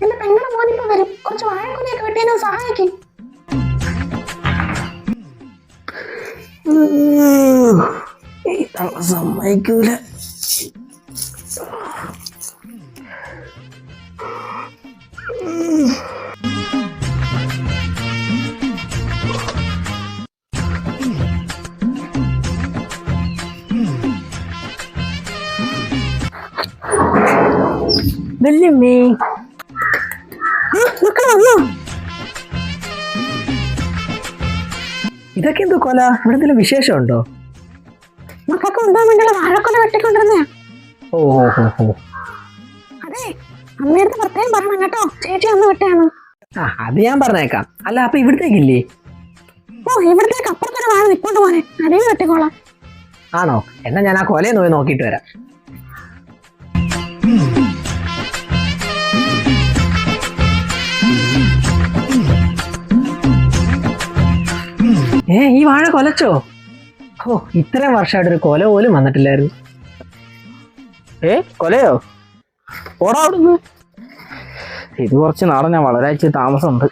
ನನ್ನ ತಂಗನ ಫೋನ್ కొంచెం ఆడుకునే కొట్టేను సహాయకి అమ్మాయికి Believe me. മക്കളെ വന്നോ ഇതൊക്കെ എന്തോ കൊല? ഇവിടെ എന്തെങ്കിലും വിശേഷമുണ്ടോ? മക്കൾക്ക് വേണ്ടിയുള്ള വാഴക്കൊല വെട്ടിക്കൊണ്ടിരുന്നയാ ഓ ഓ ഓ അതെ അമ്മയടുത്ത് പ്രത്യേകം പറയണം കേട്ടോ. ചേച്ചി അന്ന് വിട്ടയാണ് ആ അത് ഞാൻ പറഞ്ഞേക്കാം. അല്ല അപ്പൊ ഇവിടത്തേക്കില്ലേ? ഓ ഇവിടത്തേക്ക് അപ്പുറത്തൊരു വാഴ നിപ്പോണ്ട് പോനെ അതേ വെട്ടിക്കോളാം. ആണോ? എന്നാ ഞാൻ ആ കൊലയെ നോയി നോക്കിയിട്ട് വരാം. ഏ ഈ വാഴ കൊലച്ചോ? ഓ ഇത്രയും വർഷമായിട്ട് ഒരു കൊല പോലും വന്നിട്ടില്ലായിരുന്നു. ഏ കൊലയോ? ഓടാ അവിടുന്ന്. ഇത് കുറച്ച് നാളെ ഞാൻ വളരെ താമസമുണ്ട്.